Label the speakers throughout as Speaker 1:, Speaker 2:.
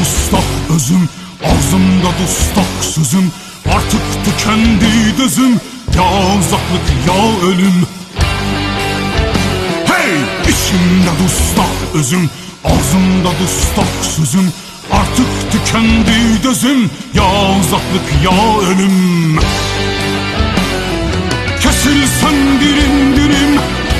Speaker 1: dustak özüm Ağzımda dustak sözüm. Artık tükendi gözüm Ya uzaklık ya ölüm. Hey! İçimde dustak özüm Ağzımda dustak sözüm. Artık tükendi gözüm Ya uzaklık ya ölüm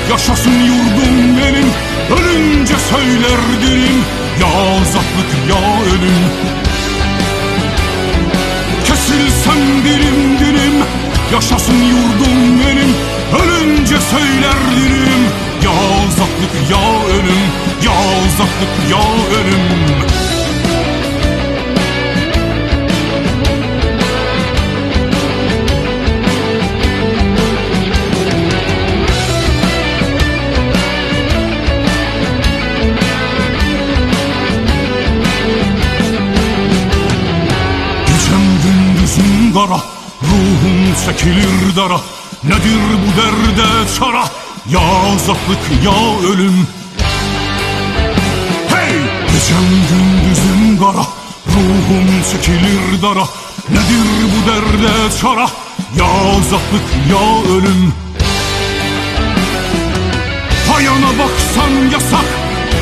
Speaker 1: Yaşasın yurdum benim Ölünce söyler dilim. Ya azatlık ya ölüm. Kesilsem dirim dirim Yaşasın yurdum benim Ölünce söyler dilim. Ya azatlık ya ölüm. Ya azatlık ya ölüm kara Ruhum çekilir dara. Nedir bu derde çara? Ya azatlık ya ölüm. Hey! Gecem gündüzüm kara. Ruhum çekilir dara. Nedir bu derde çara? Ya azatlık ya ölüm. Hayana baksan yasak.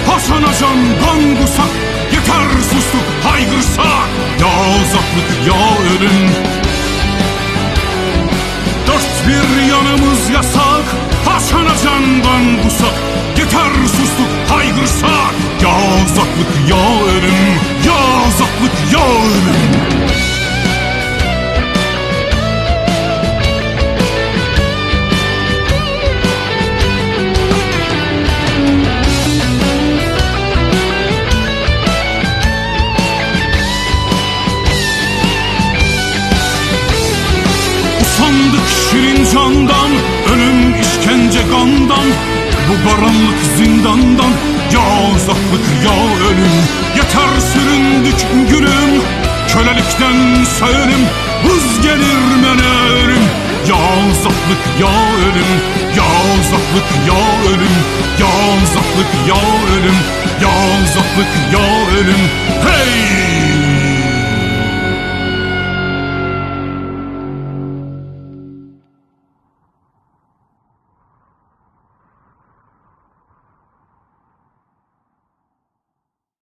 Speaker 1: Haşana can kan kusak. Yeter sustuk haygırsak. Ya azatlık ya ölüm can kan kusak Yeter sustuk haygırsak Ya azatlık ya ölüm Ya azatlık ya ölüm. Usandık şirin candan kandan Bu karanlık zindandan Ya uzaklık ya ölüm. Yeter süründük gülüm Kölelikten söğünüm Hız gelir mene ölüm Ya uzaklık ya ölüm Ya uzaklık ya ölüm. Ya uzaklık ya ölüm Ya uzaklık ya ölüm